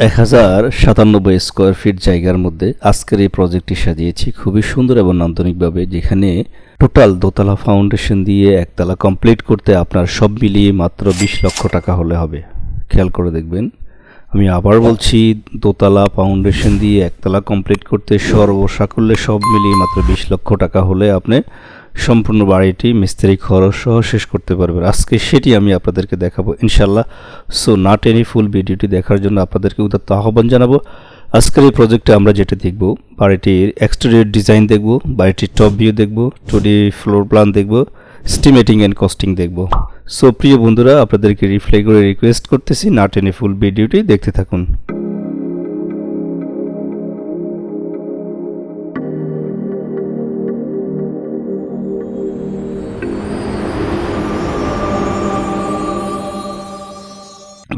এক হাজার সাতানব্বই স্কোয়ার ফিট জায়গার মধ্যে আজকের এই প্রজেক্টটি সাজিয়েছি। খুবই সুন্দর এবং নান্দনিকভাবে, যেখানে টোটাল দোতলা ফাউন্ডেশন দিয়ে একতলা কমপ্লিট করতে আপনার সব মিলিয়ে মাত্র বিশ লক্ষ টাকা হলে হবে। খেয়াল করে দেখবেন। আমি আবার বলছি, দোতলা ফাউন্ডেশন দিয়ে একতলা কমপ্লিট করতে সর্বসাকল্যে সব মিলিয়ে মাত্র বিশ লক্ষ টাকা হলে আপনি সম্পূর্ণ বাড়িটি মিস্ত্রি খরচ সহ শেষ করতে পারবেন আজকে সেটি আমি আপনাদেরকে দেখাবো ইনশাল্লাহ সো নাট এনি ফুল ভিডিওটি দেখার জন্য আপনাদেরকে উদাত্ত আহ্বান জানাব। আজকের এই প্রজেক্টে আমরা যেটা দেখব, বাড়িটির এক্সটেরিয়র ডিজাইন দেখব, বাড়িটির টপ ভিউ দেখব টু ডি ফ্লোর প্ল্যান দেখব স্টিমেটিং অ্যান্ড কস্টিং দেখব। সো প্রিয় বন্ধুরা, আপনাদেরকে রিপ্লাই করে রিকোয়েস্ট করতেছি নাট এনি ফুল ভিডিওটি দেখতে থাকুন।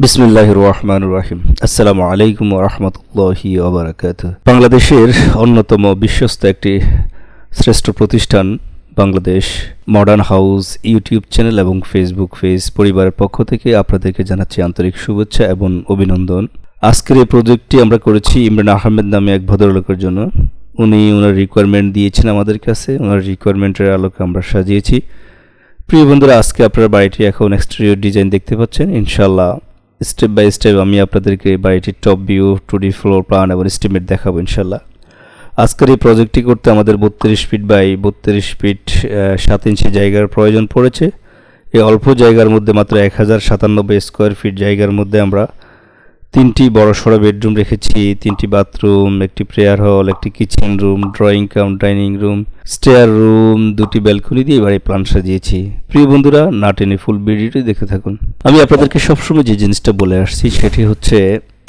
বিসমিল্লাহ রহমান রাহিম আসসালামু আলাইকুম রহমতুল্লাহি ওবরাকাত বাংলাদেশের অন্যতম বিশ্বস্ত একটি শ্রেষ্ঠ প্রতিষ্ঠান Bangladesh modern house YouTube channel এবং ফেসবুক পেজ। পরিবারের পক্ষ থেকে আপনাদেরকে জানাচ্ছি আন্তরিক শুভেচ্ছা এবং অভিনন্দন। আজকের এই প্রজেক্টটি আমরা করেছি ইমরান আহমেদ নামে এক ভদ্রলোকের জন্য। উনি ওনার রিকোয়ারমেন্ট দিয়েছেন আমাদের কাছে। ওনার রিকোয়ারমেন্টের আলোকে আমরা সাজিয়েছি। প্রিয় বন্ধুরা, আজকে আপনার বাড়িটি এখন এক্সটেরিয়র ডিজাইন দেখতে পাচ্ছেন। ইনশাল্লাহ স্টেপ বাই স্টেপ আমি আপনাদেরকে বাড়িটির top view two D floor plan এবং এস্টিমেট দেখাবো ইনশাল্লাহ আজকের এই প্রজেক্টটি করতে আমাদের বত্রিশ ফিট বাই বত্রিশ ফিট সাত ইঞ্চি জায়গার প্রয়োজন পড়েছে। এই অল্প জায়গার মধ্যে মাত্র এক হাজার সাতানব্বই স্কোয়ার ফিট জায়গার মধ্যে আমরা তিনটি বড় সড়ো বেডরুম রেখেছি, তিনটি বাথরুম, একটি প্রেয়ার হল একটি kitchen room drawing cum dining room stair room দুটি ব্যালকনি দিয়ে বাড়ি প্ল্যান সাজিয়েছি। প্রিয় বন্ধুরা, না টেনে ফুল ভিডিওটি দেখতে থাকুন। আমি আপনাদেরকে সবসময় যে জিনিসটা বলে আসছি, সেটি হচ্ছে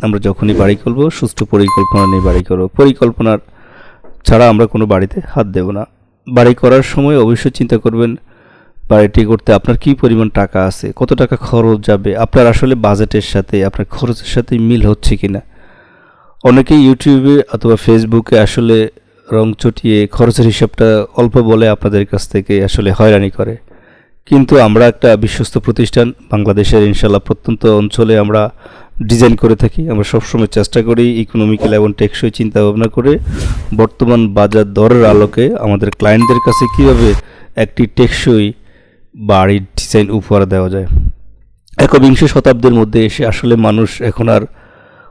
আমরা যখনই বাড়ি করব, সুষ্ঠু পরিকল্পনা নিয়ে বাড়ি করব। পরিকল্পনার ছাড়া আমরা কোনো বাড়িতে হাত দেব না। বাড়ি করার সময় অবশ্যই চিন্তা করবেন বাড়িটি করতে আপনার কি পরিমাণ টাকা আছে? কত টাকা খরচ যাবে? আপনার আসলে বাজেটের সাথে, আপনার খরচের সাথে মিল হচ্ছে কিনা? অনেকেই ইউটিউবে অথবা ফেসবুকে আসলে রং চটিয়ে খরচের হিসাবটা অল্প বলে আপনাদের কাছ থেকে আসলে হয়রানি করে। কিন্তু আমরা একটা বিশ্বস্ত প্রতিষ্ঠান, বাংলাদেশের ইনশাল্লাহ প্রত্যন্ত অঞ্চলে আমরা ডিজাইন করে থাকি। আমরা সবসময় চেষ্টা করি ইকোনমিক্যাল এবং টেকসই চিন্তা ভাবনা করে বর্তমান বাজার দরের আলোকে আমাদের ক্লায়েন্টদের কাছে কীভাবে একটি টেকসই বাড়ির ডিজাইন উপহার দেওয়া যায়। একবিংশ শতাব্দীর মধ্যে এসে আসলে মানুষ এখন আর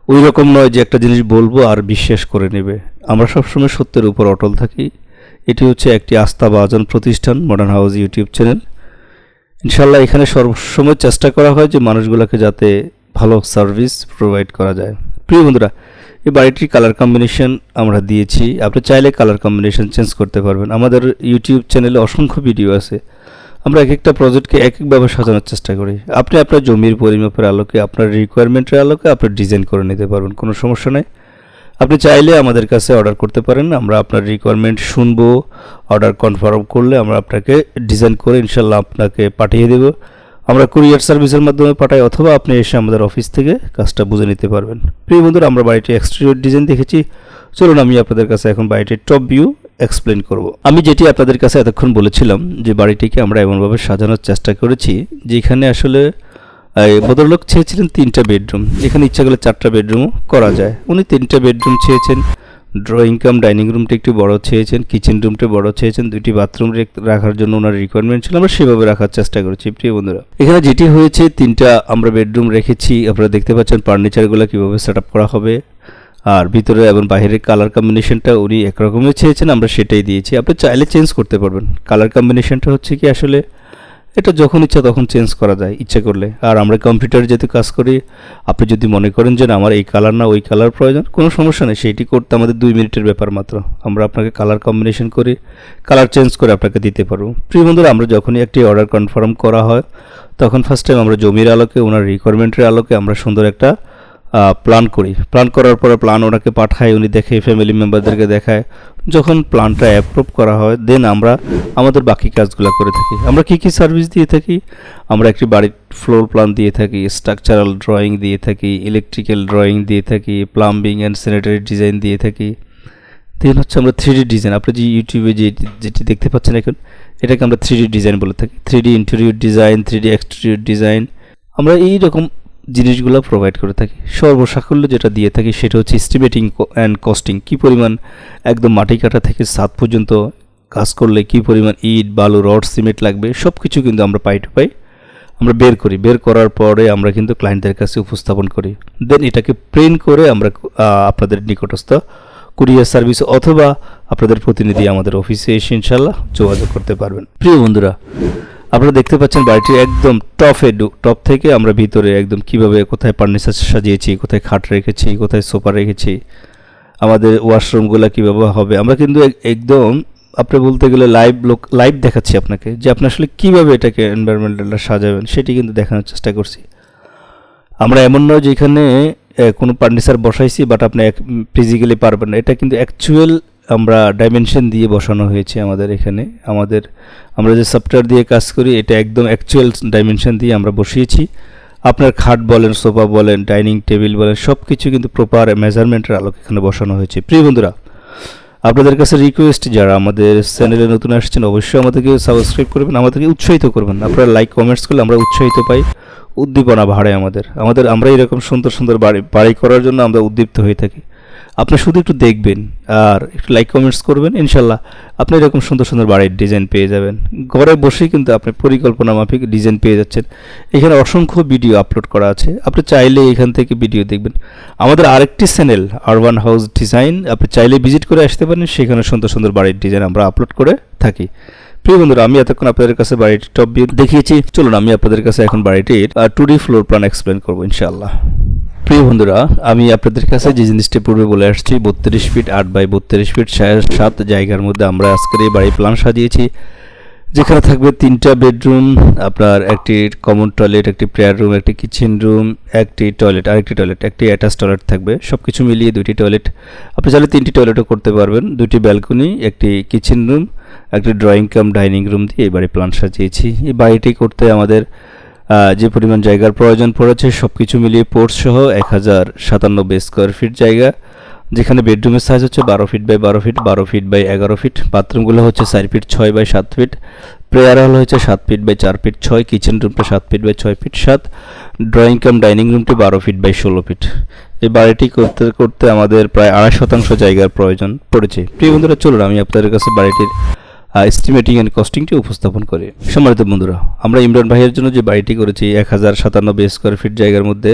ওই রকম নয় যে একটা জিনিস বলব আর বিশ্বাস করে নেবে। আমরা সবসময় সত্যের উপর অটল থাকি। এটি হচ্ছে একটি আস্থা বাজন প্রতিষ্ঠান মডার্ন হাউস ইউটিউব চ্যানেল ইনশাল্লাহ এখানে সবসময় চেষ্টা করা হয় যে মানুষগুলোকে যাতে ভালো সার্ভিস প্রোভাইড করা যায়। প্রিয় বন্ধুরা, এই বাড়িটির কালার কম্বিনেশন আমরা দিয়েছি। আপনি চাইলে কালার কম্বিনেশন চেঞ্জ করতে পারবেন। আমাদের ইউটিউব চ্যানেলে অসংখ্য ভিডিও আছে। আমরা এক একটা প্রজেক্টকে এক একভাবে সাজানোর চেষ্টা করি। আপনি আপনার জমির পরিমাপের আলোকে, আপনার রিকোয়ারমেন্টের আলোকে আপনার ডিজাইন করে নিতে পারবেন, কোনো সমস্যা নেই। আপনি চাইলে আমাদের কাছে অর্ডার করতে পারেন, আমরা আপনার রিকোয়ারমেন্ট শুনব অর্ডার কনফার্ম করলে আমরা আপনাকে ডিজাইন করে ইনশাল্লাহ আপনাকে পাঠিয়ে দেব। আমরা কুরিয়ার সার্ভিসের মাধ্যমে পাঠাই, অথবা আপনি এসে আমাদের অফিস থেকে কাজটা বুঝে নিতে পারবেন। প্রিয় বন্ধুরা, আমরা বাড়িটি এক্সটেরিয়র ডিজাইন দেখেছি। চলুন আমি আপনাদের কাছে এখন বাড়িটির টপ ভিউ এক্সপ্লেন করব। আমি যেটি আপনাদের কাছে এতক্ষণ বলেছিলাম যে বাড়িটিকে আমরা এমনভাবে সাজানোর চেষ্টা করেছি, যেখানে আসলে ভদ্রলোক চেয়েছিলেন তিনটা বেডরুম এখানে ইচ্ছা করলে চারটা বেডরুমও করা যায়। উনি তিনটা বেডরুম চেয়েছেন। ড্রয়িং কাম ডাইনিং রুমটা একটু বড় চেয়েছেন কিচেন রুমটা বড় চেয়েছেন দুটি বাথরুম রাখার জন্য ওনার রিকোয়ারমেন্ট ছিল। আমরা সেভাবে রাখার চেষ্টা করেছি, প্রিয় বন্ধুরা। এখানে যেটি হয়েছে, তিনটা আমরা বেডরুম রেখেছি। আপনারা দেখতে পাচ্ছেন ফার্নিচারগুলো কীভাবে সেট করা হবে। আর ভিতরে এবং বাইরের কালার কম্বিনেশনটা উনি একরকমের চেয়েছেন, আমরা সেটাই দিয়েছি। আপনি চাইলে চেঞ্জ করতে পারবেন। কালার কম্বিনেশনটা হচ্ছে কি, আসলে এটা যখন ইচ্ছা তখন চেঞ্জ করা যায়, ইচ্ছা করলে। আর আমরা কম্পিউটারে যেহেতু কাজ করি, আপনি যদি মনে করেন যে আমার এই কালার না, ওই কালার প্রয়োজন, কোনো সমস্যা নেই সেইটি করতে আমাদের দুই মিনিটের ব্যাপার মাত্র। আমরা আপনাকে কালার কম্বিনেশন করে কালার চেঞ্জ করে আপনাকে দিতে পারব। প্রিয় বন্ধুরা, আমরা যখনই একটি অর্ডার কনফার্ম করা হয়, তখন ফার্স্ট টাইম আমরা জমির আলোকে, ওনার রিকোয়ারমেন্টের আলোকে আমরা সুন্দর একটা প্ল্যান করি। প্ল্যান করার পরে প্ল্যান ওনাকে পাঠায় উনি দেখে ফ্যামিলি মেম্বারদেরকে দেখায়। যখন প্ল্যানটা অ্যাপ্রুভ করা হয় দেন আমরা আমাদের বাকি কাজগুলো করে থাকি। আমরা কী কী সার্ভিস দিয়ে থাকি? আমরা একটি বাড়ির ফ্লোর প্ল্যান দিয়ে থাকি স্ট্রাকচারাল ড্রয়িং দিয়ে থাকি ইলেকট্রিক্যাল ড্রয়িং দিয়ে থাকি প্লাম্বিং অ্যান্ড স্যানিটারি ডিজাইন দিয়ে থাকি। দেন হচ্ছে আমরা থ্রি ডিজাইন আপনি যে ইউটিউবে যে যেটি দেখতে পাচ্ছেন এখন, এটাকে আমরা থ্রি ডিজাইন বলে থাকি। Three D interior design three D exterior design আমরা এই রকম জিনিসগুলো প্রোভাইড করে থাকি। সর্বসাকল্য যেটা দিয়ে থাকি সেটা হচ্ছে এস্টিমেটিং অ্যান্ড কস্টিং কী পরিমাণ একদম মাটি কাটা থেকে সাত পর্যন্ত কাজ করলে কী পরিমাণ ইট, বালু, রড, সিমেন্ট লাগবে সব কিছু কিন্তু আমরা পাই টু পাই। আমরা বের করি। বের করার পরে আমরা কিন্তু ক্লায়েন্টদের কাছে উপস্থাপন করি। দেন এটাকে প্রিন্ট করে আমরা আপনাদের নিকটস্থ কুরিয়ার সার্ভিস অথবা আপনাদের প্রতিনিধি আমাদের অফিসে এসে ইনশাল্লাহ যোগাযোগ করতে পারবেন। প্রিয় বন্ধুরা আপনারা দেখতে পাচ্ছেন বাড়িটি একদম টপে টপ থেকে আমরা ভিতরে একদম কীভাবে কোথায় ফার্নিচার সাজিয়েছি, কোথায় খাট রেখেছি, কোথায় সোফা রেখেছি, আমাদের ওয়াশরুমগুলো কীভাবে হবে। আমরা কিন্তু এক- একদম আপনি বলতে গেলে লাইভ লোক লাইভ দেখাচ্ছি আপনাকে, যে আপনি আসলে কীভাবে এটাকে এনভায়রনমেন্টালটা সাজাবেন, সেটি কিন্তু দেখানোর চেষ্টা করছি। আমরা এমন নয় যে এখানে কোনো ফার্নিচার বসাইছি বাট আপনি ফিজিক্যালি পারবেন না। এটা কিন্তু অ্যাকচুয়াল আমরা ডাইমেনশন দিয়ে বসানো হয়েছে আমাদের এখানে। আমাদের, আমরা যে সফটওয়্যার দিয়ে কাজ করি, এটা একদম অ্যাকচুয়াল ডাইমেনশন দিয়ে আমরা বসিয়েছি। আপনার খাট বলেন, সোফা বলেন ডাইনিং টেবিল বলেন সব কিছু কিন্তু প্রপার মেজারমেন্টের আলোকে এখানে বসানো হয়েছে। প্রিয় বন্ধুরা, আপনাদের কাছে রিকোয়েস্ট যারা আমাদের চ্যানেলে নতুন আসছেন, অবশ্যই আমাদেরকে সাবস্ক্রাইব করবেন, আমাদেরকে উৎসাহিত করবেন। আপনারা লাইক কমেন্টস করলে আমরা উৎসাহিত পাই, উদ্দীপনা বাড়ে আমাদের। আমাদের, আমরা এরকম সুন্দর সুন্দর বাড়ি বাড়ি করার জন্য আমরা উদ্দীপ্ত হয়ে থাকি। আপনি শুধু একটু দেখবেন আর একটু লাইক কমেন্টস করবেন, ইনশাল্লাহ আপনি এরকম সুন্দর সুন্দর বাড়ির ডিজাইন পেয়ে যাবেন। ঘরে বসেই কিন্তু আপনি পরিকল্পনা মাফিক ডিজাইন পেয়ে যাচ্ছেন। এখানে অসংখ্য ভিডিও আপলোড করা আছে। আপনি চাইলে এখান থেকে ভিডিও দেখবেন। আমাদের আরেকটি চ্যানেল আরবান হাউস ডিজাইন আপনি চাইলে ভিজিট করে আসতে পারেন। সেখানে সুন্দর সুন্দর বাড়ির ডিজাইন আমরা আপলোড করে থাকি। প্রিয় বন্ধুরা, আমি এতক্ষণ আপনাদের কাছে বাড়িটির টপ দেখিয়েছি। চলুন, আমি আপনাদের কাছে এখন বাড়িটির two D floor plan explain করব ইনশাআল্লাহ প্রিয় বন্ধুরা, আমি আপনাদের কাছে যে জিনিসটি পূর্বে বলে আসছি, বত্রিশ ফিট আট বাই বত্রিশ ফিট সাত জায়গার মধ্যে আমরা আজকের এই বাড়ি প্ল্যান সাজিয়েছি, যেখানে থাকবে তিনটা বেডরুম, আপনার একটি কমন টয়লেট একটি প্রেয়ার রুম একটি কিচেন রুম একটি টয়লেট আরেকটি টয়লেট একটি অ্যাটাচ টয়লেট থাকবে। সব কিছু মিলিয়ে দুইটি টয়লেট আপনি চাইলে তিনটি টয়লেটও করতে পারবেন। দুটি ব্যালকনি একটি কিচেন রুম একটি ড্রয়িং কাম ডাইনিং রুম দিয়ে এই বাড়ি প্ল্যান সাজিয়েছি। এই বাড়িটি করতে আমাদের যে পরিমাণ জায়গার প্রয়োজন পড়েছে সব কিছু মিলিয়ে পোর্ট সহ এক হাজার সাতানব্বই স্কোয়ার ফিট জায়গা, যেখানে বেডরুমের সাইজ হচ্ছে বারো ফিট বাই বারো ফিট বারো ফিট বাই এগারো ফিট বাথরুমগুলো হচ্ছে চার ফিট ছয় বাই সাত ফিট প্রেয়ার হল হচ্ছে সাত ফিট বাই চার ফিট ছয় কিচেন রুমটা সাত ফিট বাই ছয় ফিট সাত ড্রয়িং কাম ডাইনিং রুমটি বারো ফিট বাই ষোলো ফিট এই বাড়িটি করতে করতে আমাদের প্রায় আড়াই শতাংশ জায়গার প্রয়োজন পড়েছে। প্রিয় বন্ধুরা, চলুন আমি আপনাদের কাছে বাড়িটির এস্টিমেটিং অ্যান্ড কস্টিংটি উপস্থাপন করে। সম্মানিত বন্ধুরা, আমরা ইমরান ভাইয়ের জন্য যে বাড়িটি করেছি, এক হাজার সাতানব্বই স্কোয়ার ফিট জায়গার মধ্যে,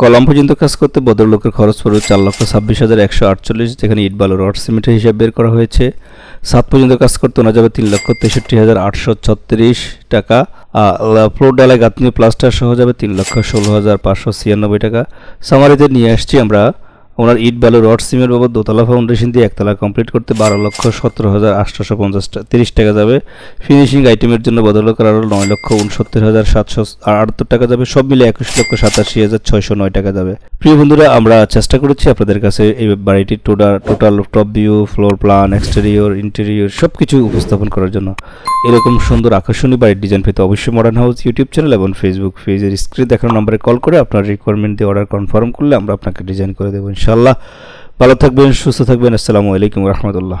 কলম পর্যন্ত কাজ করতে ভদ্রলোকের খরচ পড়বে চার লক্ষ ছাব্বিশ হাজার একশো আটচল্লিশ, যেখানে ইট বালু রড সিমেন্টের হিসাব বের করা হয়েছে। সাত পর্যন্ত কাজ করতে ওনা যাবে তিন লক্ষ তেষট্টি হাজার আটশো ছত্রিশ টাকা। ফ্লোর ডালায় গাঁথনি প্লাস্টার সহ যাবে তিন লক্ষ ষোলো হাজার পাঁচশো ছিয়ানব্বই টাকা। সামারিতে নিয়ে আসছি আমরা। ওনার ইট বালু, রড, সিমের বাবদ দোতলা ফাউন্ডেশন দিয়ে একতলা কমপ্লিট করতে বারো লক্ষ সতেরো হাজার আটশোশো পঞ্চাশ তিরিশ টাকা যাবে। ফিনিশিং আইটেমের জন্য বদলকের আরও নয় লক্ষ উনসত্তর হাজার সাতশো আটাত্তর টাকা যাবে। সব মিলে একুশ লক্ষ সাতাশি হাজার ছয়শো নয় টাকা যাবে। প্রিয় বন্ধুরা, আমরা চেষ্টা করেছি আপনাদের কাছে এই বাড়িটির total total top view, floor plan, exterior, interior সব কিছু উপস্থাপন করার জন্য। এরকম সুন্দর আকর্ষণীয় বাড়ির ডিজাইন পেতে অবশ্যই মডার্ন হাউস ইউটিউব চ্যানেল এবং ফেসবুক পেজের স্ক্রিন দেখানো নম্বরে কল করে আপনার রিকোয়ারমেন্ট দিয়ে অর্ডার কনফার্ম করলে আমরা আপনাকে ডিজাইন করে দেবো ইনশাল্লাহ ভালো থাকবেন সুস্থ থাকবেন। আসসালামু আলাইকুম রহমতুল্লাহ।